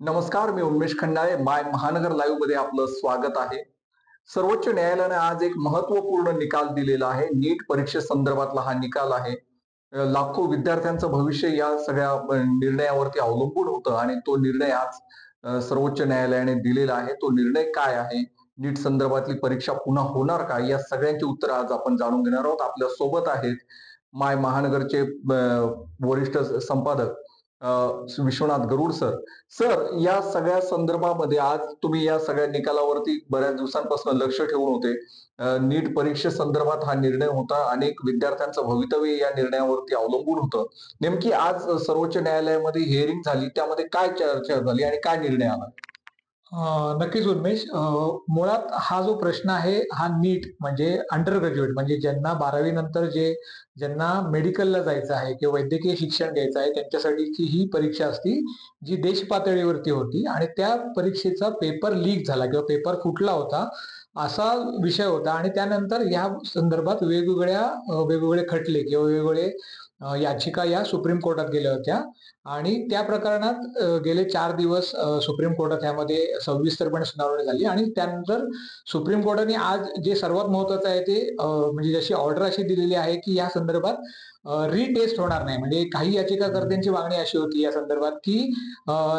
नमस्कार मी उन्मेश खंडाळे. माय महानगर लाईव्हमध्ये आपलं स्वागत आहे. सर्वोच्च न्यायालयाने आज एक महत्त्वपूर्ण निकाल दिलेला आहे. नीट परीक्षेसंदर्भातला हा निकाल आहे. लाखो विद्यार्थ्यांचं भविष्य या सगळ्या निर्णयावरती अवलंबून होतं आणि तो निर्णय आज सर्वोच्च न्यायालयाने दिलेला आहे. तो निर्णय काय आहे? नीट संदर्भातली परीक्षा पुन्हा होणार का? या सगळ्यांची उत्तरं आज आपण जाणून घेणार आहोत. आपल्यासोबत आहेत माय महानगरचे वरिष्ठ संपादक विश्वनाथ गरुड सर सर या सगळ्या संदर्भामध्ये आज तुम्ही या सगळ्या निकालावरती बऱ्याच दिवसांपासून लक्ष ठेवून होते. नीट परीक्षे संदर्भात हा निर्णय होता अनेक विद्यार्थ्यांचं भवितव्य या निर्णयावरती अवलंबून होतं. नेमकी आज सर्वोच्च न्यायालयामध्ये हिअरिंग झाली. त्यामध्ये काय चर्चा झाली आणि काय निर्णय आला? नक्कीच उन्मेष. मुळात हा जो प्रश्न आहे हा नीट म्हणजे अंडर ग्रॅज्युएट म्हणजे ज्यांना बारावी नंतर जे ज्यांना मेडिकलला जायचं आहे किंवा वैद्यकीय शिक्षण घ्यायचं आहे त्यांच्यासाठीची ही परीक्षा असती जी देश पातळीवरती होती आणि त्या परीक्षेचा पेपर लीक झाला किंवा पेपर फुटला होता असा विषय होता आणि त्यानंतर या संदर्भात वेगवेगळ्या वेगवेगळे खटले किंवा वेगवेगळे याचिका या सुप्रीम कोर्टात गेल्या होत्या. आणि त्या प्रकरणात गेले चार दिवस सुप्रीम कोर्टात यामध्ये सविस्तरपणे सुनावणी झाली. आणि त्यानंतर सुप्रीम कोर्टाने आज जे सर्वात महत्वाचं आहे ते म्हणजे जशी ऑर्डर अशी दिलेली आहे की या संदर्भात रिटेस्ट होणार नाही. म्हणजे काही याचिकाकर्त्यांची मागणी अशी होती या संदर्भात की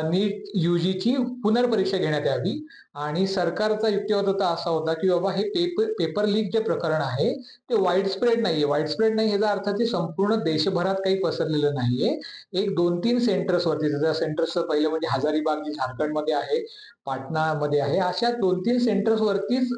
नीट युजीची पुनर्परीक्षा घेण्यात यावी. आणि सरकारचा युक्तिवाद होता असा होता की बाबा हे पेपर पेपर लीक जे प्रकरण आहे ते वाईड स्प्रेड नाहीये. वाईड स्प्रेड नाही याचा अर्थ ते संपूर्ण देशभरात काही पसरलेलं नाहीये. एक दोन तीन सेंटर्स वरती त्याच्या सेंटर्सचं पहिलं म्हणजे हजारीबाग जी झारखंडमध्ये आहे पाटणामध्ये आहे. अशा दोन तीन सेंटर्स वरतीच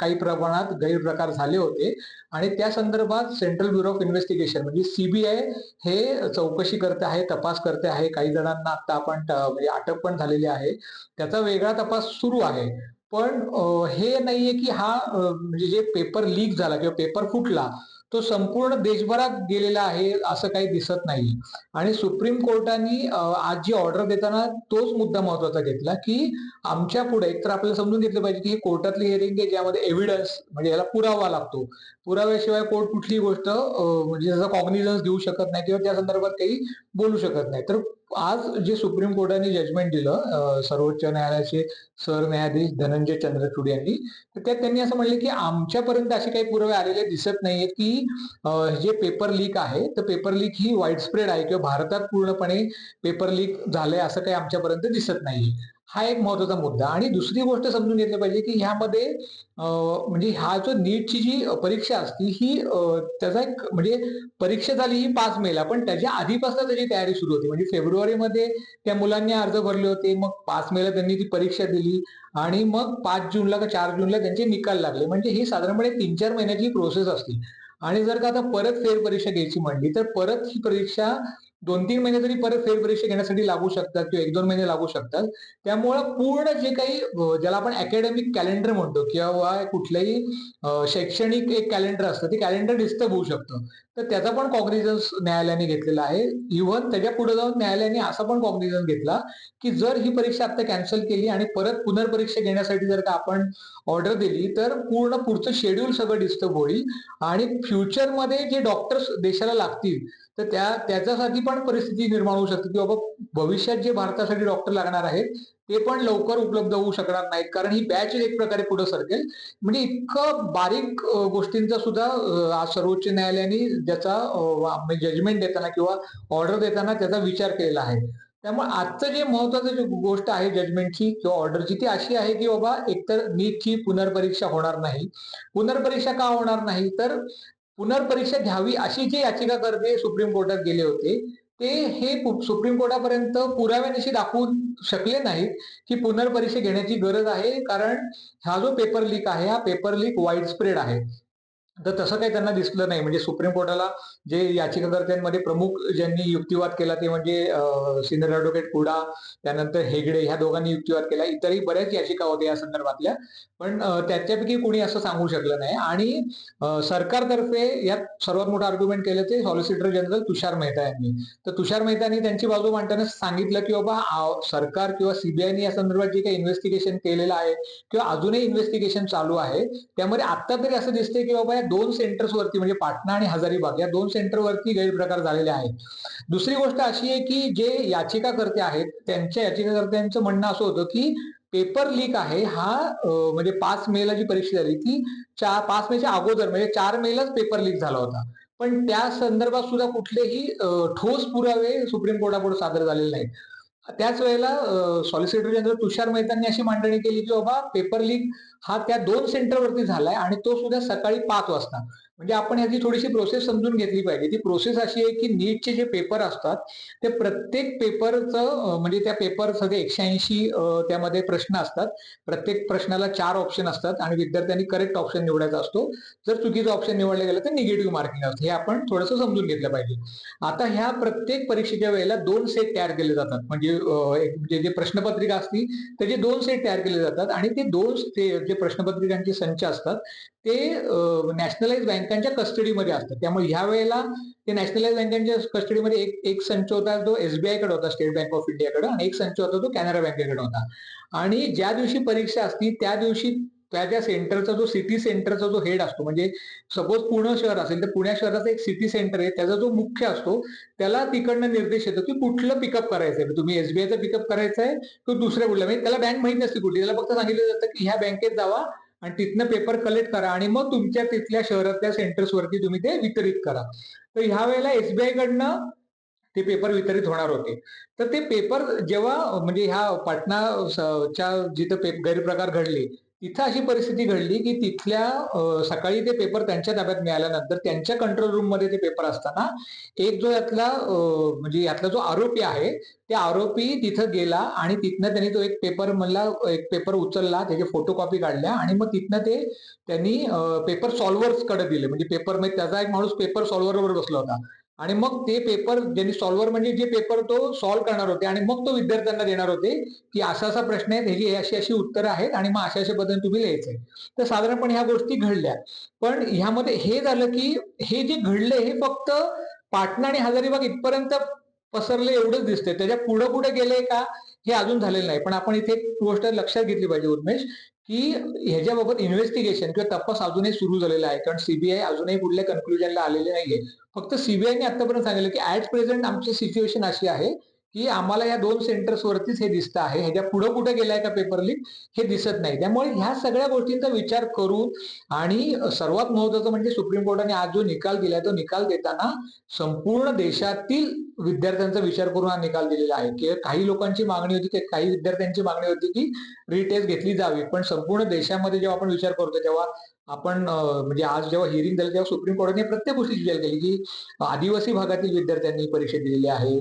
काही प्रमाणात गैरप्रकार झाले होते. आणि त्या संदर्भात सेंट्रल ब्युरो ऑफ इन्व्हेस्टिगेशन म्हणजे सीबीआय हे चौकशी करते आहे तपास करते आहे. काही जणांना आता आपण म्हणजे अटक पण झालेली आहे. त्याचा वेगळा तपास सुरू आहे. पण हे नाहीये की हा म्हणजे जे पेपर लीक झाला किंवा पेपर फुटला तो संपूर्ण देशभरात गेलेला आहे असं काही दिसत नाही आणि सुप्रीम कोर्टाने आज जी ऑर्डर देताना तोच मुद्दा महत्त्वाचा घेतला की आमच्या पुढे एकतर आपल्याला समजून घेतलं पाहिजे की ही कोर्टातली हिअरिंग आहे ज्यामध्ये एव्हिडन्स म्हणजे याला पुरावा लागतो. पुराव्याशिवाय कोर्ट कुठलीही गोष्ट म्हणजे त्याचा कॉग्निझन्स घेऊ शकत नाही किंवा त्या संदर्भात काही बोलू शकत नाही. तर आज जे सुप्रीम कोर्टाने जजमेंट दिलं सर्वोच्च न्यायालयाचे सरन्यायाधीश धनंजय चंद्रचूड यांनी तर त्यात त्यांनी असं म्हणले की आमच्यापर्यंत असे काही पुरावे आलेले दिसत नाहीयेत की जे पेपर लीक आहे तर पेपर लीक ही वाईड स्प्रेड आहे किंवा भारतात पूर्णपणे पेपर लीक झालंय असं काही आमच्यापर्यंत दिसत नाहीये. हा एक महत्त्वाचा मुद्दा. आणि दुसरी गोष्ट समजून घेतली पाहिजे की ह्यामध्ये म्हणजे हा जो नीटची जी परीक्षा असती ही त्याचा एक म्हणजे परीक्षा झाली ही पाच मेला पण त्याच्या आधीपासून त्याची तयारी सुरू होती. म्हणजे फेब्रुवारीमध्ये त्या मुलांनी अर्ज भरले होते मग पाच मेला त्यांनी ती परीक्षा दिली आणि मग पाच जूनला का चार जूनला त्यांचे निकाल लागले. म्हणजे ही साधारणपणे तीन चार महिन्याची प्रोसेस असते. आणि जर का आता परत फेरपरीक्षा घ्यायची म्हणली तर परत ही परीक्षा दोन तीन महिने तरी परत फेरपरीक्षा घेण्यासाठी लागू शकतात किंवा एक दोन महिने लागू शकतात. त्यामुळं पूर्ण जे काही ज्याला आपण अकॅडमिक कॅलेंडर म्हणतो किंवा कुठलंही शैक्षणिक एक कॅलेंडर असतं ते कॅलेंडर डिस्टर्ब होऊ शकतं. तर त्याचा पण कॉग्निझन्स न्यायालयाने घेतलेला आहे. इव्हन त्याच्या पुढे जाऊन न्यायालयाने असा पण कॉग्निझन्स घेतला की जर ही परीक्षा आता कॅन्सल केली आणि परत पुनर्परीक्षा घेण्यासाठी जर का आपण ऑर्डर दिली तर पूर्ण पुढचं शेड्यूल सगळं डिस्टर्ब होईल. आणि फ्युचरमध्ये जे डॉक्टर्स देशाला लागतील तर त्या त्याच्यासाठी पण परिस्थिती निर्माण होऊ शकते की बाबा भविष्यात जे भारतासाठी डॉक्टर लागणार आहेत ते पण लवकर उपलब्ध होऊ शकणार नाहीत. कारण ही बॅच एक प्रकारे पुढे सरकेल. म्हणजे इतकं बारीक गोष्टींचा सुद्धा आज सर्वोच्च न्यायालयाने ज्याचा जजमेंट म्हणजे देताना किंवा ऑर्डर देताना त्याचा विचार केलेला आहे. त्यामुळे आजचं जे महत्वाचं गोष्ट आहे जजमेंटची किंवा ऑर्डरची ती अशी आहे की बाबा एकतर नीटची पुनर्परीक्षा होणार नाही. पुनर्परीक्षा का होणार नाही? तर पुनर्परीक्षा घ्यावी अशी जी याचिकाकर्ते सुप्रीम कोर्टात गेले होते ते हे सुप्रीम कोर्टापर्यंत पुराव्यानिशी दाखवू शकले नाहीत की पुनर्परीक्षा घेण्याची गरज आहे. कारण हा जो पेपर लीक आहे हा पेपर लीक वाईड स्प्रेड आहे. तर तसं काही त्यांना दिसलं नाही. म्हणजे सुप्रीम कोर्टाला जे याचिकाकर्त्यांमध्ये प्रमुख ज्यांनी युक्तिवाद केला ते म्हणजे सिनियर ऍडव्होकेट कुडा त्यानंतर हेगडे ह्या दोघांनी युक्तिवाद केला. इतरही बऱ्याच याचिका होत्या या संदर्भातल्या. पण त्याच्यापैकी कोणी असं सांगू शकलं नाही. आणि सरकारतर्फे यात सर्वात मोठं आर्ग्युमेंट केलं ते सॉलिसिटर जनरल तुषार मेहता यांनी. तर तुषार मेहतानी त्यांची बाजू मांडताना सांगितलं की बाबा सरकार किंवा सीबीआयने या संदर्भात जे काही इन्व्हेस्टिगेशन केलेलं आहे किंवा अजूनही इन्व्हेस्टिगेशन चालू आहे त्यामध्ये आता तरी असं दिसतंय की बाबा दोन सेंटर्स वरती म्हणजे पाटणा आणि हजारीबाग या दोन सेंटर वरती गैरप्रकार झालेले आहेत. दुसरी गोष्ट अशी आहे की जे याचिकाकर्ते आहेत त्यांच्या याचिकाकर्त्यांचं म्हणणं असं होतं की पेपर लीक आहे हा म्हणजे पाच मेला जी परीक्षा झाली ती चार पाच मेच्या अगोदर म्हणजे चार मेलाच पेपर लीक झाला होता. पण त्या संदर्भात सुद्धा कुठलेही ठोस पुरावे सुप्रीम कोर्टापुढे सादर झालेले नाहीत. त्याच वेळेला सॉलिसिटर जनरल तुषार मेहतांनी अशी मांडणी केली की बाबा पेपर लीक हा त्या दोन सेंटरवरती झालाय आणि तो सुद्धा सकाळी पाच वाजता. म्हणजे आपण याची थोडीशी प्रोसेस समजून घेतली पाहिजे. ती प्रोसेस अशी आहे की नीटचे जे पेपर असतात ते प्रत्येक पेपरचं म्हणजे त्या पेपर सगळे एकशे ऐंशी त्यामध्ये प्रश्न असतात. प्रत्येक प्रश्नाला चार ऑप्शन असतात आणि विद्यार्थ्यांनी करेक्ट ऑप्शन निवडायचा असतो. जर चुकीचं ऑप्शन निवडलं गेलं तर निगेटिव्ह मार्किंग असतं. हे आपण थोडंसं समजून घेतलं पाहिजे. आता ह्या प्रत्येक परीक्षेच्या वेळेला दोन सेट तयार केले जातात. म्हणजे म्हणजे जे प्रश्नपत्रिका असती त्याचे दोन सेट तयार केले जातात आणि ते दोन ते जे प्रश्नपत्रिकांचे संच असतात ते नॅशनलाइज बँकांच्या कस्टडीमध्ये असतात. त्यामुळे ह्या वेळेला ते नॅशनलाइज बँकांच्या कस्टडीमध्ये एक एक संच होता जो एसबीआयकडे होता स्टेट बँक ऑफ इंडियाकडे आणि एक संच होता तो कॅनरा बँकेकडे होता. आणि ज्या दिवशी परीक्षा असती त्या दिवशी त्या ज्या सेंटरचा जो सिटी सेंटरचा जो हेड असतो म्हणजे सपोज पुणे शहर असेल तर पुण्या शहराचा एक सिटी सेंटर आहे त्याचा जो मुख्य असतो त्याला तिकडनं निर्देश येतो की कुठलं पिकअप करायचं आहे तुम्ही एसबीआयचं पिकअप करायचं आहे की दुसऱ्या कुठलं म्हणजे त्याला बँक माहिती नसते कुठली. त्याला फक्त सांगितलं जातं की ह्या बँकेत जावा आणि तिथनं पेपर कलेक्ट करा आणि मग तुमच्या तिथल्या शहरातल्या सेंटर्सवरती तुम्ही ते वितरित करा. तर ह्या वेळेला एसबीआय कडनं ते पेपर वितरित होणार होते. तर ते पेपर जेव्हा म्हणजे ह्या पाटणा च्या जिथं पे- गैरप्रकार घडले तिथं अशी परिस्थिती घडली की तिथल्या सकाळी ते पेपर त्यांच्या ताब्यात मिळाल्यानंतर त्यांच्या कंट्रोल रूममध्ये ते पेपर असताना एक जो यातला म्हणजे यातला जो आरोपी आहे त्या आरोपी तिथं गेला आणि तिथनं त्यांनी तो एक पेपर मला एक पेपर उचलला त्याचे फोटो कॉपी काढल्या आणि मग तिथनं ते त्यांनी पेपर सॉल्व्हर्सकडे दिले. म्हणजे पेपरमध्ये म्हणजे त्याचा एक माणूस पेपर सॉल्व्हर वर बसला होता. आणि मग ते पेपर ज्यांनी सॉल्व्हर म्हणजे जे पेपर तो सॉल्व्ह करणार होते आणि मग तो विद्यार्थ्यांना देणार होते की असा असा प्रश्न आहे ह्याची अशी अशी उत्तरं आहेत आणि मग अशा अशा पद्धतीने तुम्ही लिहायचंय तर साधारणपणे ह्या गोष्टी घडल्या. पण ह्यामध्ये हे झालं की हे जे घडले हे फक्त पाटणा आणि हजारीबाग इथपर्यंत पसरले एवढंच दिसतंय. त्याच्या पुढे पुढे गेले का हे अजून झालेलं नाही. पण आपण इथे एक गोष्ट लक्षात घेतली पाहिजे उन्मेश की ह्याच्याबाबत इन्व्हेस्टिगेशन किंवा तपास अजूनही सुरू झालेला आहे. कारण सीबीआय अजूनही कुठल्या कन्क्लुजनला आलेले नाहीये. फक्त सीबीआयने आतापर्यंत सांगितलं की ऍट प्रेझेंट आमची सिच्युएशन अशी आहे की आम्हाला या दोन सेंटर्स वरतीच हे दिसतं आहे. ह्याच्या पुढं कुठे गेलाय का पेपर लीक हे दिसत नाही. त्यामुळे ह्या सगळ्या गोष्टींचा विचार करून आणि सर्वात महत्वाचं म्हणजे सुप्रीम कोर्टाने आज जो निकाल दिलाय तो निकाल देताना संपूर्ण देशातील विद्यार्थ्यांचा विचार करून हा निकाल दिलेला आहे. की काही लोकांची मागणी होती की काही विद्यार्थ्यांची मागणी होती की रिटेस्ट घेतली जावी. पण संपूर्ण देशामध्ये जेव्हा आपण विचार करतो तेव्हा आपण म्हणजे आज जेव्हा हिअरिंग झालं तेव्हा सुप्रीम कोर्टाने प्रत्येक गोष्टीची विचार केली की आदिवासी भागातील विद्यार्थ्यांनी परीक्षा दिलेली आहे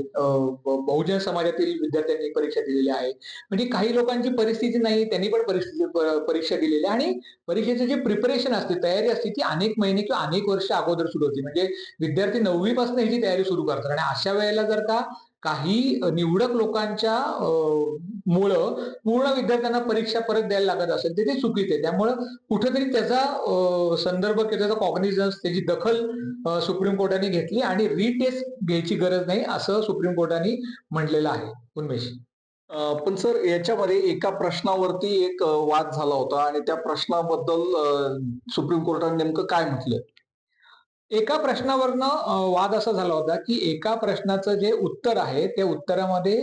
बहुजन समाजातील विद्यार्थ्यांनी परीक्षा दिलेली आहे. म्हणजे काही लोकांची परिस्थिती नाही त्यांनी पण परिस्थिती परीक्षा दिलेली आहे आणि परीक्षेचं जे प्रिपरेशन असते तयारी असते ती अनेक महिने किंवा अनेक वर्ष अगोदर सुरू होती. म्हणजे विद्यार्थी नववी पासून ह्याची तयारी सुरू करतात. आणि अशा वेळेला जर का काही निवडक लोकांच्या मुळं पूर्ण विद्यार्थ्यांना परीक्षा परत द्यायला लागत असेल ते चुकीचे त्यामुळं कुठेतरी त्याचा संदर्भ किंवा त्याचा कॉग्निझन्स त्याची दखल सुप्रीम कोर्टाने घेतली आणि रिटेस्ट घ्यायची गरज नाही असं सुप्रीम कोर्टाने म्हटलेलं आहे. उन्मेश पण सर याच्यामध्ये एका प्रश्नावरती एक वाद झाला होता आणि त्या प्रश्नाबद्दल सुप्रीम कोर्टाने नेमकं काय म्हटलं? एका प्रश्नावरनं वाद असा झाला होता की एका प्रश्नाचं जे उत्तर आहे त्या उत्तरामध्ये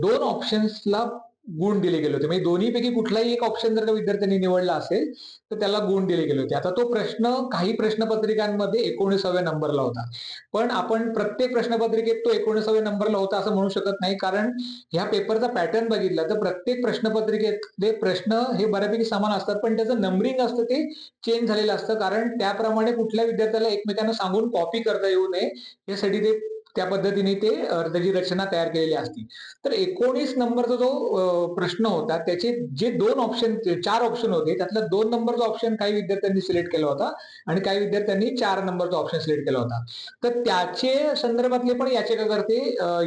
दोन ऑप्शन्सला गुण दिले गेले होते. म्हणजे दोन्हीपैकी कुठलाही एक ऑप्शन जर का विद्यार्थ्यांनी निवडला असेल तर त्याला गुण दिले गेले होते. आता तो प्रश्न काही प्रश्नपत्रिकांमध्ये एकोणीसाव्या नंबरला होता. पण आपण प्रत्येक प्रश्नपत्रिकेत तो एकोणीसाव्या नंबरला होता असं म्हणू शकत नाही. कारण ह्या पेपरचा पॅटर्न बघितला तर प्रत्येक प्रश्नपत्रिकेतले प्रश्न हे बऱ्यापैकी समान असतात. पण त्याचं नंबरिंग असतं ते चेंज झालेलं असतं. कारण त्याप्रमाणे कुठल्या विद्यार्थ्याला एकमेकांना सांगून कॉपी करता येऊ नये यासाठी ते त्या पद्धतीने ते अ, त्याची रचना तयार केलेली असती तर एकोणीस नंबरचा जो प्रश्न होता त्याचे जे दोन ऑप्शन चार ऑप्शन होते त्यातला दोन नंबरचा ऑप्शन काही विद्यार्थ्यांनी सिलेक्ट केला होता आणि काही विद्यार्थ्यांनी चार नंबरचा ऑप्शन सिलेक्ट केला होता. तर त्याचे संदर्भातले पण याचिकाकर्ते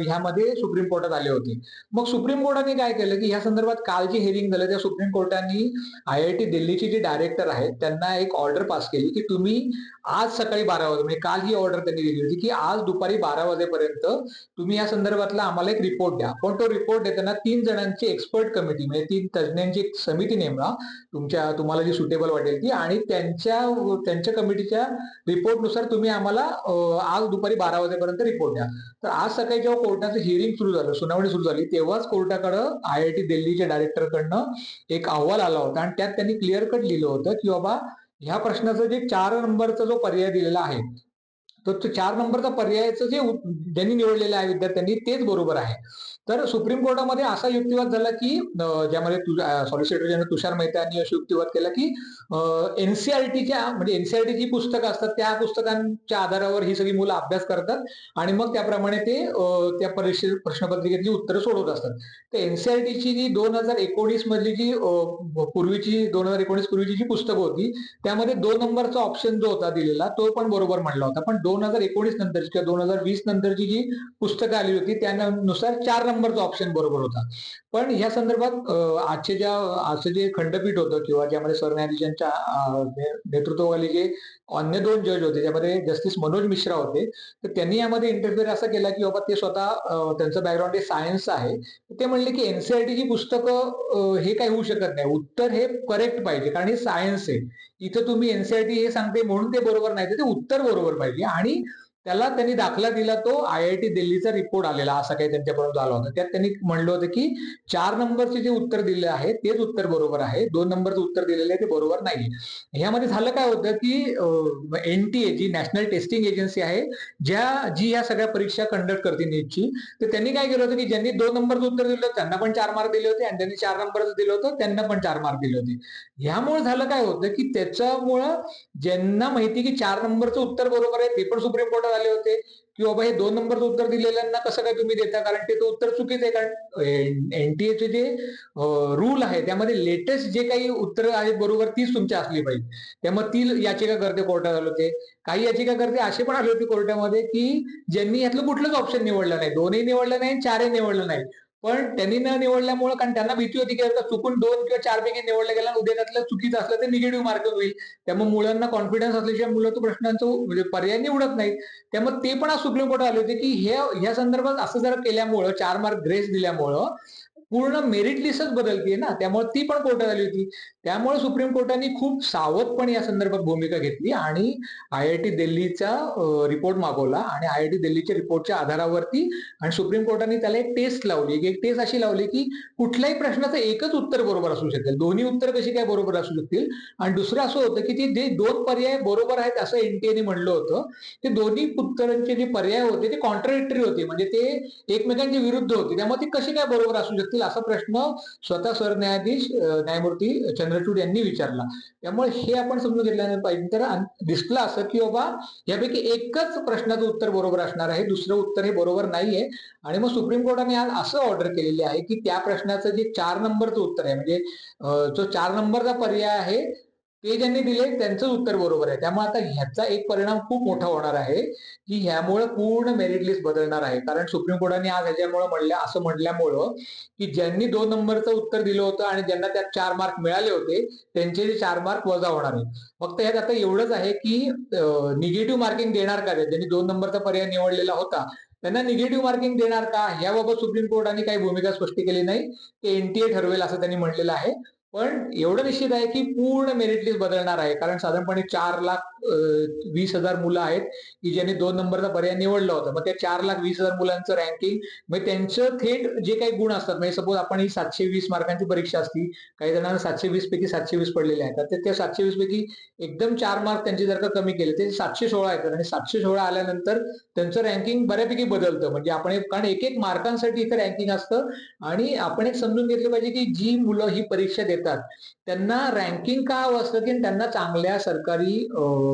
ह्यामध्ये सुप्रीम कोर्टात आले होते. मग सुप्रीम कोर्टाने काय केलं की ह्या संदर्भात काल जे हिअरिंग झालं त्या सुप्रीम कोर्टाने आय आय टी दिल्लीचे जे डायरेक्टर आहेत त्यांना एक ऑर्डर पास केली की तुम्ही आज सकाळी बारा वाजे म्हणजे काल ही ऑर्डर त्यांनी दिली होती की आज दुपारी बारा वाजेपर्यंत तुम्ही या संदर्भातला आम्हाला एक रिपोर्ट द्या. पण तो रिपोर्ट देताना तीन जणांची एक्सपर्ट कमिटी म्हणजे तीन तज्ज्ञांची एक समिती नेमला. तुमच्या तुम्हाला जी सुटेबल वाटेल ती. आणि त्यांच्या त्यांच्या कमिटीच्या रिपोर्टनुसार तुम्ही आम्हाला आज दुपारी बारा वाजेपर्यंत रिपोर्ट द्या. तर आज सकाळी जेव्हा कोर्टाचं हिअरिंग सुरू झालं सुनावणी सुरू झाली तेव्हाच कोर्टाकडं आय आय टी दिल्लीच्या डायरेक्टरकडनं एक अहवाल आला होता. आणि त्यात त्यांनी क्लिअर कट लिहिलं होतं की बाबा ह्या प्रश्नाचं जे चार नंबरचा जो पर्याय दिलेला आहे तर तो चार नंबरचा पर्यायाचं जे ज्यांनी निवडलेलं आहे विद्यार्थ्यांनी तेच बरोबर आहे. तर सुप्रीम कोर्टामध्ये असा युक्तिवाद झाला की ज्यामध्ये सॉलिसिटर जनरल तुषार मेहता यांनी असा युक्तिवाद केला की एनसीआरटीच्या म्हणजे एनसीआरटी जी पुस्तकं असतात त्या पुस्तकांच्या आधारावर ही सगळी मुलं अभ्यास करतात आणि मग त्याप्रमाणे ते त्या परीक्षे प्रश्नपत्रिकेतली उत्तरं सोडवत असतात. तर एनसीआरटीची जी दोन हजार एकोणीस मधली जी पूर्वीची दोन हजार एकोणीस पूर्वीची जी पुस्तकं होती त्यामध्ये दोन नंबरचा ऑप्शन जो होता दिलेला तो पण बरोबर म्हणला होता. पण दोन हजार एकोणीस नंतरची किंवा दोन हजार वीस नंतरची जी पुस्तकं आली होती त्यानुसार चार नंबरचा ऑप्शन बरोबर होता. पण ह्या संदर्भात आजचे ज्या आजचं जे खंडपीठ होतं किंवा ज्यामध्ये सरन्यायाधीशांच्या नेतृत्वाखाली जे अन्य दोन जज होते त्यामध्ये जस्टिस मनोज मिश्रा होते तर त्यांनी यामध्ये इंटरफिअर असा केला की बाबा ते स्वतः त्यांचं बॅकग्राऊंड हे सायन्स आहे. ते म्हणले की एनसीआरटी ही पुस्तकं हे काही होऊ शकत नाही. उत्तर हे करेक्ट पाहिजे कारण हे सायन्स आहे. इथं तुम्ही एनसीआरटी हे सांगते म्हणून ते बरोबर नाही तर ते उत्तर बरोबर पाहिजे. आणि त्याला त्यांनी दाखला दिला तो आय आय टी दिल्लीचा रिपोर्ट आलेला असा काही त्यांच्याकडून झाला होता. त्यात त्यांनी म्हणलं होतं की चार नंबरचे जे उत्तर दिले आहे तेच उत्तर बरोबर आहे. दोन नंबरचं उत्तर दिलेलं आहे ते बरोबर नाही ह्यामध्ये झालं काय होतं की एनटीए जी नॅशनल टेस्टिंग एजन्सी आहे ज्या जी ह्या सगळ्या परीक्षा कंडक्ट करते नीटची तर त्यांनी काय केलं होतं की ज्यांनी दोन नंबरचं उत्तर दिलं होतं त्यांना पण चार मार्क दिले होते आणि ज्यांनी चार नंबरचं दिलं होतं त्यांना पण चार मार्क दिले होते. ह्यामुळे झालं काय होतं की त्याच्यामुळं ज्यांना माहिती की चार नंबरचं उत्तर बरोबर आहे ते पण सुप्रीम कोर्टात आले होते की बाबा हे दोन नंबरचं उत्तर दिलेल्यांना कसं काय तुम्ही देता? कारण ते तर उत्तर चुकीचं आहे. कारण एनटीएचे जे रूल आहे त्यामध्ये लेटेस्ट जे काही उत्तर आहेत बरोबर तीच तुमची असली पाहिजे. त्यामुळे ती याचिका करते कोर्टात आले होते. काही याचिका करते असे पण आले होते कोर्टामध्ये की ज्यांनी यातलं कुठलंच ऑप्शन निवडलं नाही. दोनही निवडलं नाही चारही निवडलं नाही. पण त्यांनी न निवडल्यामुळे कारण त्यांना भीती होती की जर चुकून दोन किंवा चार पैकी निवडलं गेलं उद्या त्यातलं चुकीचं असलं तर निगेटिव्ह मार्क होईल. त्यामुळे मुलांना कॉन्फिडन्स असल्याशिवाय मुलं तो प्रश्नांचं म्हणजे पर्याय निवडत नाहीत. त्यामुळे ते पण आज सुप्रीम कोर्टात आले होते की हे ह्या संदर्भात असं जर केल्यामुळं चार मार्क ग्रेस दिल्यामुळं पूर्ण मेरिट लिस्टच बदलतीये ना. त्यामुळे ती पण कोर्टात आली होती. त्यामुळे सुप्रीम कोर्टाने खूप सावधपणे या संदर्भात भूमिका घेतली आणि आय आय टी दिल्लीचा रिपोर्ट मागवला आणि आय आय टी दिल्लीच्या रिपोर्टच्या आधारावरती आणि सुप्रीम कोर्टाने त्याला एक टेस्ट लावली. एक टेस्ट अशी लावली की कुठल्याही प्रश्नाचं एकच उत्तर बरोबर असू शकेल. दोन्ही उत्तर कशी काय बरोबर असू शकतील? आणि दुसरं असं होतं की ते जे दोन पर्याय बरोबर आहेत असं एनटीएने म्हणलं होतं ते दोन्ही उत्तरांचे जे पर्याय होते ते कॉन्ट्रडिक्टरी होते. म्हणजे ते एकमेकांच्या विरुद्ध होते. त्यामुळे ते कसे काय बरोबर असू शकतील असा प्रश्न स्वतः सरन्यायाधीश न्यायमूर्ती चंद्रचूड यांनी विचारला. त्यामुळे हे आपण समजून घेतल्यानंतर पाहिजे तर दिसलं असं की बाबा यापैकी एकच प्रश्नाचं उत्तर बरोबर असणार आहे दुसरं उत्तर हे बरोबर नाहीये. आणि मग सुप्रीम कोर्टाने आज असं ऑर्डर केलेली आहे की त्या प्रश्नाचं जे चार नंबरचं उत्तर आहे म्हणजे जो चार नंबरचा पर्याय आहे ते ज्यांनी दिले त्यांचंच उत्तर बरोबर आहे. त्यामुळे आता ह्याचा एक परिणाम खूप मोठा होणार आहे की ह्यामुळे पूर्ण मेरिट लिस्ट बदलणार आहे. कारण सुप्रीम कोर्टाने आज ह्याच्यामुळे म्हणल्या असं म्हटल्यामुळं की ज्यांनी दोन नंबरचं उत्तर दिलं होतं आणि ज्यांना त्यात चार मार्क मिळाले होते त्यांचे जे चार मार्क वजा होणार आहे फक्त ह्यात आता एवढंच आहे की निगेटिव्ह मार्किंग देणार का ज्यांनी दोन नंबरचा पर्याय निवडलेला होता त्यांना निगेटिव्ह मार्किंग देणार का? याबाबत सुप्रीम कोर्टाने काही भूमिका स्पष्ट केली नाही. ते एनटीए ठरवेल असं त्यांनी म्हटलेलं आहे. पण एवढं निश्चित आहे की पूर्ण मेरिट लिस्ट बदलणार आहे. कारण साधारणपणे चार लाख वीस हजार मुलं आहेत की ज्यांनी दोन नंबरचा पर्याय निवडला होता. मग त्या चार लाख वीस हजार मुलांचं रँकिंग म्हणजे त्यांचं थेट जे काही गुण असतात म्हणजे सपोज आपण ही सातशे वीस मार्कांची परीक्षा असती काही जणांना सातशे वीस पैकी सातशे वीस पडलेले आहेत. तर त्या सातशे वीस पैकी एकदम चार मार्क त्यांचे जर का कमी केले ते सातशे सोळा येतात आणि सातशे सोळा आल्यानंतर त्यांचं रँकिंग बऱ्यापैकी बदलतं. म्हणजे आपण एक कारण एक एक मार्कांसाठी इथं रँकिंग असतं. आणि आपण एक समजून घेतलं पाहिजे की जी मुलं ही परीक्षा देतात त्यांना रँकिंग का हवं असतं की त्यांना चांगल्या सरकारी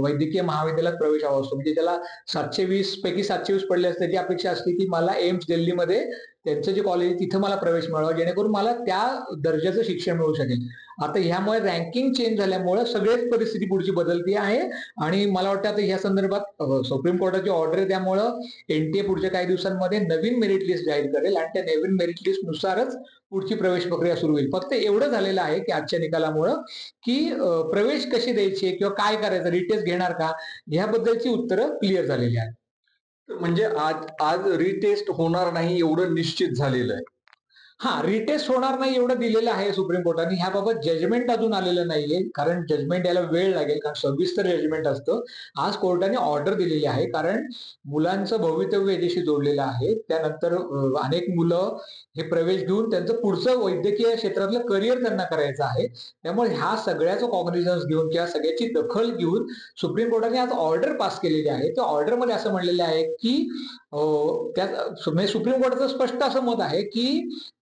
वैद्यकीय महाविद्यालयात प्रवेश हवा असतो. म्हणजे त्याला सातशे वीस पैकी सातशे वीस पडले असते त्याची अपेक्षा असते की मला एम्स दिल्लीमध्ये त्यांचं जे कॉलेज तिथं मला प्रवेश मिळावा जेणेकरून मला त्या दर्जाचं शिक्षण मिळू शकेल. आता ह्यामुळे रँकिंग चेंज झाल्यामुळे सगळेच परिस्थिती पुढची बदलती आहे. आणि मला वाटतं आता ह्या संदर्भात सुप्रीम कोर्टाची ऑर्डर आहे त्यामुळं एनटीए पुढच्या काही दिवसांमध्ये नवीन मेरिट लिस्ट जाहीर करेल आणि त्या नवीन मेरिट लिस्ट नुसारच पुढची प्रवेश प्रक्रिया सुरू होईल. फक्त एवढं झालेलं आहे की आजच्या निकालामुळं की प्रवेश कशी द्यायची किंवा काय करायचं रिटेस्ट घेणार का ह्याबद्दलची उत्तरं क्लिअर झालेली आहेत. म्हणजे आज आज रिटेस्ट होणार नाही एवढं निश्चित झालेलं आहे. हा रिटेस्ट होणार नाही एवढं दिलेलं आहे सुप्रीम कोर्टाने ह्याबाबत जजमेंट अजून आलेलं नाहीये कारण जजमेंट यायला वेळ लागेल कारण सविस्तर जजमेंट असतं. आज कोर्टाने ऑर्डर दिलेली आहे कारण मुलांचं भवितव्य याच्याशी जोडलेलं आहे. त्यानंतर अनेक मुलं हे प्रवेश घेऊन त्यांचं पुढचं वैद्यकीय क्षेत्रातलं करिअर त्यांना करायचं आहे. त्यामुळे ह्या सगळ्याचं कॉग्निझन्स घेऊन किंवा सगळ्याची दखल घेऊन सुप्रीम कोर्टाने आज ऑर्डर पास केलेली आहे. त्या ऑर्डरमध्ये असं म्हणलेलं आहे की त्या सुप्रीम कोर्टाचं स्पष्ट असं मत आहे की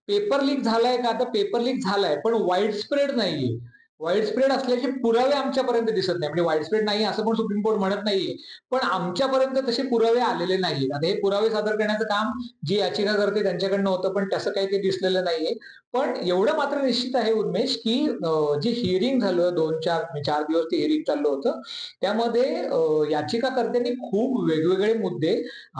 पेपर लीक झालाय का? आता पेपर लीक झालाय पण वाईड स्प्रेड नाहीये. वाईड स्प्रेड असल्याचे पुरावे आमच्यापर्यंत दिसत नाही. म्हणजे वाईड स्प्रेड नाही असं पण सुप्रीम कोर्ट म्हणत नाहीये. पण आमच्यापर्यंत तसे पुरावे आलेले नाहीये आता हे पुरावे सादर करण्याचं काम जी याचिका करते त्यांच्याकडनं होतं पण तसं काही ते दिसलेलं नाहीये. पण एवढं मात्र निश्चित आहे उन्मेश की जी जे हिअरिंग झालं दोन चार म्हणजे चार दिवस ते हिअरिंग चाललं होतं त्यामध्ये याचिकाकर्त्यांनी खूप वेगवेगळे मुद्दे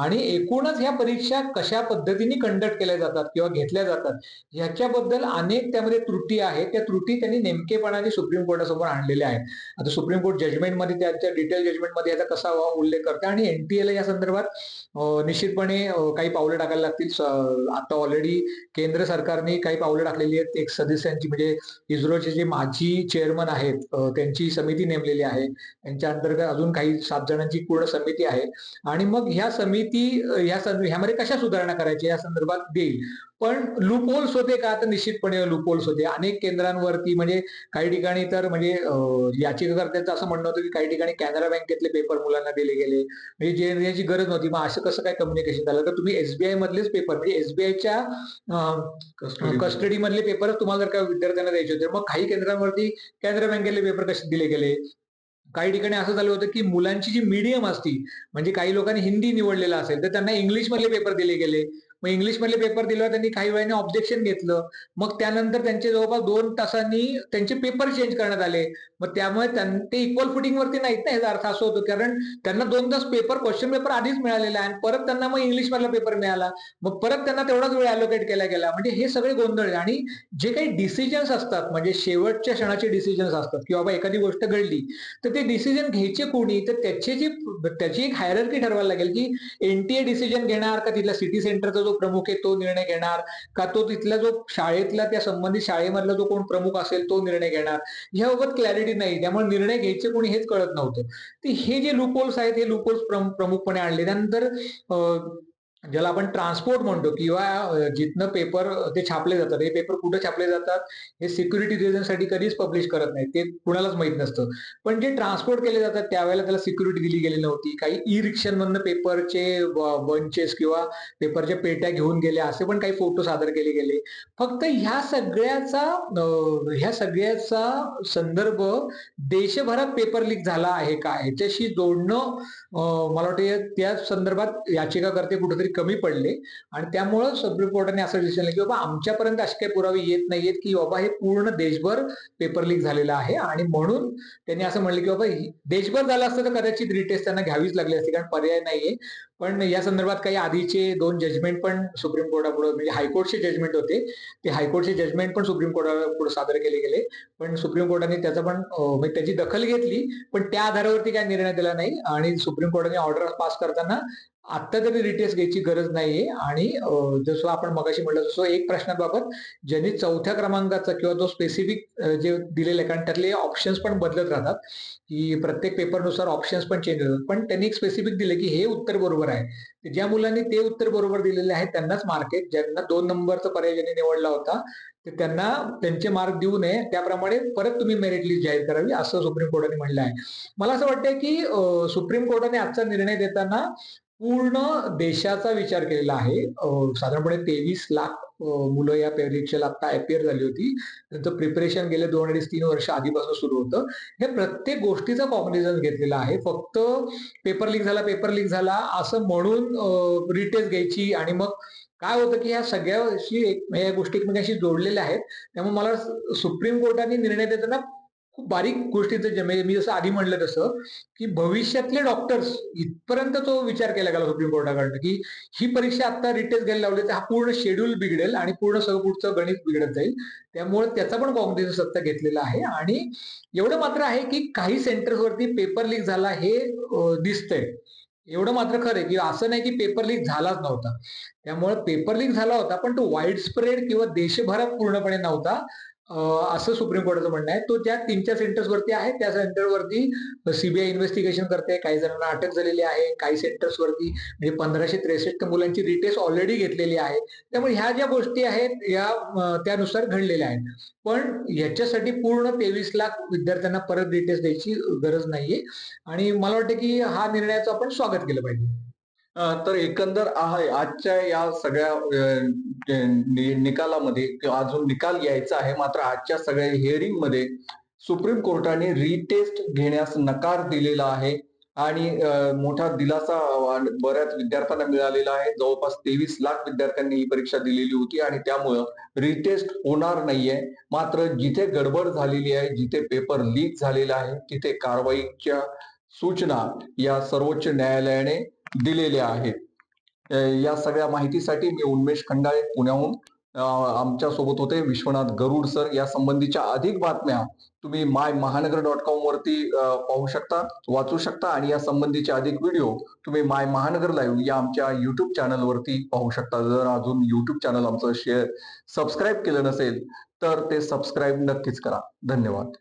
आणि एकूणच ह्या परीक्षा कशा पद्धतीने कंडक्ट केल्या जातात किंवा घेतल्या जातात ह्याच्याबद्दल अनेक त्यामध्ये त्रुटी आहेत. त्या त्रुटी त्यांनी नेमकेपणाने सुप्रीम कोर्टासमोर आणलेल्या आहेत. आता सुप्रीम कोर्ट जजमेंटमध्ये त्याच्या डिटेल जजमेंटमध्ये याचा कसा उल्लेख करते आणि एनटीएला या संदर्भात निश्चितपणे काही पावलं टाकायला लागतील. आता ऑलरेडी केंद्र सरकारने काही पावलं टाकलेली आहेत. एक सदस्यांची म्हणजे इस्रोचे जे माजी चेअरमन आहेत त्यांची समिती नेमलेली आहे. त्यांच्या अंतर्गत अजून काही सात जणांची पूर्ण समिती आहे. आणि मग ह्या समिती ह्या ह्यामध्ये कशा सुधारणा करायच्या या संदर्भात देईल? पण लूपहोल्स होते का? तर निश्चितपणे लूपहोल्स होते. अनेक केंद्रांवरती म्हणजे काही ठिकाणी तर म्हणजे याचिकाकर्त्यांचं असं म्हणणं होतं की काही ठिकाणी कॅनरा बँकेतले पेपर मुलांना दिले गेले. म्हणजे जे देण्याची गरज नव्हती. मग असं कसं काय कम्युनिकेशन झालं? तर तुम्ही एसबीआय मधलेच पेपर म्हणजे एसबीआयच्या कस्टडी मधले. पेपरच तुम्हाला जर का विद्यार्थ्यांना द्यायचे होते मग काही केंद्रांवरती कॅनरा बँकेतले पेपर कसे दिले गेले? काही ठिकाणी असं झालं होतं की मुलांची जी मीडियम असती म्हणजे काही लोकांनी हिंदी निवडलेलं असेल तर त्यांना इंग्लिश मधले पेपर दिले गेले. मग इंग्लिशमधले पेपर दिल्यावर त्यांनी काही वेळाने ऑब्जेक्शन घेतलं. मग त्यानंतर त्यांचे जवळपास दोन तासांनी त्यांचे पेपर चेंज करण्यात आले. मग त्यामुळे ते इक्वल फुटिंगवरती नाहीत ना याचा अर्थ असं होतो. कारण त्यांना दोन तास पेपर क्वेश्चन पेपर आधीच मिळालेला आहे आणि परत त्यांना मग इंग्लिश मधला पेपर मिळाला. मग परत त्यांना तेवढाच वेळ अलोकेट केला गेला. म्हणजे हे सगळे गोंधळ आहे. आणि जे काही डिसिजन्स असतात म्हणजे शेवटच्या क्षणाचे डिसिजन्स असतात की बाबा एखादी गोष्ट घडली तर ते डिसिजन घ्यायचे कोणी? तर त्याचे जे त्याची एक हायरकी ठरवायला लागेल की एनटीए डिसिजन घेणार का तिथला सिटी सेंटरचा जो प्रमुख आहे तो निर्णय घेणार? का तो तिथला जो शाळेतला त्या संबंधित शाळेमधला जो कोण प्रमुख असेल तो निर्णय घेणार? ह्याबाबत क्लॅरिटी नाही. त्यामुळे निर्णय घ्यायचे कोणी हेच कळत नव्हतं. ते हे जे लुपोल्स आहेत हे लुपोल्स प्रमुखपणे आणले. त्यानंतर ज्याला आपण ट्रान्सपोर्ट म्हणतो किंवा जिथनं पेपर ते छापले जातात. हे पेपर कुठे छापले जातात? हे सिक्युरिटी रिझनसाठी कधीच पब्लिश करत नाही ते कुणालाच माहीत नसतं. पण जे ट्रान्सपोर्ट केले जातात त्यावेळेला त्याला सिक्युरिटी दिली गेली नव्हती. काही ई रिक्षांमधनं पेपरचे बंचेस किंवा पेपरच्या पेट्या घेऊन गेले असे पण काही फोटो सादर केले गेले. फक्त ह्या सगळ्याचा ह्या सगळ्याचा संदर्भ देशभरात पेपर लीक झाला आहे का? ह्याच्याशी जोडणं मला वाटतं त्या संदर्भात याचिका करते कुठेतरी. कमी पडले आणि त्यामुळं सुप्रीम कोर्टाने असं डिसिजन की बाबा आमच्यापर्यंत असे काही पुरावे येत नाहीयेत की बाबा हे पूर्ण देशभर पेपर लीक झालेलं आहे. आणि म्हणून त्यांनी असं म्हणलं की बाबा देशभर झालं असतं तर कदाचित रिटेस्ट त्यांना घ्यावीच लागली असती कारण पर्याय नाहीये. पण या संदर्भात काही आधीचे दोन जजमेंट पण सुप्रीम कोर्टापुढे म्हणजे हायकोर्टचे जजमेंट होते. ते हायकोर्टचे जजमेंट पण सुप्रीम कोर्टापुढे सादर केले गेले. पण सुप्रीम कोर्टाने त्याचा पण म्हणजे त्याची दखल घेतली पण त्या आधारावरती काय निर्णय दिला नाही. आणि सुप्रीम कोर्टाने ऑर्डर पास करताना आत्ता तरी रिटेल्स घ्यायची गरज नाहीये. आणि जसं आपण मगाशी म्हटलं जसं एक प्रश्नाबाबत ज्यांनी चौथ्या क्रमांकाचा किंवा जो स्पेसिफिक जे दिलेले आहे कारण त्यातले ऑप्शन्स पण बदलत राहतात की प्रत्येक पेपरनुसार ऑप्शन्स पण चेंज होतात. पण त्यांनी एक स्पेसिफिक दिले की हे उत्तर बरोबर आहे. ज्या मुलांनी ते उत्तर बरोबर दिलेले आहे त्यांनाच मार्क आहेत. ज्यांना दोन नंबरचा पर्याय ज्यांनी निवडला होता तर त्यांना त्यांचे मार्क देऊ नये. त्याप्रमाणे परत तुम्ही मेरिट लिस्ट जाहीर करावी असं सुप्रीम कोर्टाने म्हणलं आहे. मला असं वाटतंय की सुप्रीम कोर्टाने आजचा निर्णय देताना पूर्ण देशाचा विचार केलेला आहे. साधारणपणे तेवीस लाख मुलं या परीक्षेला आता अपियर झाली होती. त्यांचं प्रिपरेशन गेले दोन अडीच तीन वर्ष आधीपासून सुरू होतं. हे प्रत्येक गोष्टीचा कॉग्निझन्स घेतलेला आहे. फक्त पेपर लीक झाला पेपर लीक झाला असं म्हणून रिटेस्ट घ्यायची आणि मग काय होतं की ह्या सगळ्याशी एक या गोष्टी एकमेकांशी जोडलेल्या आहेत. त्यामुळे मला सुप्रीम कोर्टाने निर्णय देताना खूप बारीक गोष्टीचं जे- म्हणजे मी जसं आधी म्हणलं तसं की भविष्यातले डॉक्टर्स इथपर्यंत तो विचार केला गेला सुप्रीम कोर्टाकडनं की ही परीक्षा आता रिटेस्ट घ्यायला लावली तर हा पूर्ण शेड्यूल बिघडेल आणि पूर्ण सगळं पुढचं गणित बिघडत जाईल त्यामुळे त्याचा पण काँग्रेसने सत्ता घेतलेला आहे आणि एवढं मात्र आहे की काही सेंटर्सवरती पेपर लीक झाला हे दिसतंय एवढं मात्र खरं आहे, की असं नाही की पेपर लीक झालाच नव्हता. त्यामुळे पेपर लीक झाला होता, पण तो वाईड स्प्रेड किंवा देशभरात पूर्णपणे नव्हता. असं सुप्रीम कोर्टाचं म्हणणं आहे. तो त्या 3-4 सेंटर्सवरती आहे. त्या सेंटरवरती सीबीआय इन्व्हेस्टिगेशन करते. काही जणांना अटक झालेली आहे. काही सेंटर्सवरती म्हणजे 1563 मुलांची रिटेस्ट ऑलरेडी घेतलेली आहे. त्यामुळे ह्या ज्या गोष्टी आहेत, या त्यानुसार घडलेल्या आहेत. पण ह्याच्यासाठी पूर्ण 23 लाख विद्यार्थ्यांना परत रिटेस्ट द्यायची गरज नाहीये आणि मला वाटतं, की हा निर्णयाचं आपण स्वागत केलं पाहिजे. तर एकंदर आहे आजच्या या सगळ्या निकालामध्ये अजून निकाल यायचा आहे. मात्र आजच्या सगळ्या हिअरिंगमध्ये सुप्रीम कोर्टाने रिटेस्ट घेण्यास नकार दिलेला आहे आणि मोठा दिलासा बऱ्याच विद्यार्थ्यांना मिळालेला आहे. जवळपास 23 लाख विद्यार्थ्यांनी ही परीक्षा दिलेली होती आणि त्यामुळं रिटेस्ट होणार नाहीये. मात्र जिथे गडबड झालेली आहे, जिथे पेपर लीक झालेला आहे, तिथे कारवाईच्या सूचना या सर्वोच्च न्यायालयाने दिलेल्या आहेत. या सगळ्या माहितीसाठी मी उन्मेष खंडाळे पुण्याहून आमच्यासोबत होते विश्वनाथ गरुड सर. या संबंधीच्या अधिक बातम्या तुम्ही माय महानगर डॉट कॉम वरती पाहू शकता, वाचू शकता आणि या संबंधीचे अधिक व्हिडिओ तुम्ही माय महानगर लाईव्ह या आमच्या YouTube चॅनलवरती पाहू शकता. जर अजून युट्यूब चॅनल आमचं शेअर सबस्क्राईब केलं नसेल, तर ते सबस्क्राईब नक्कीच करा. धन्यवाद.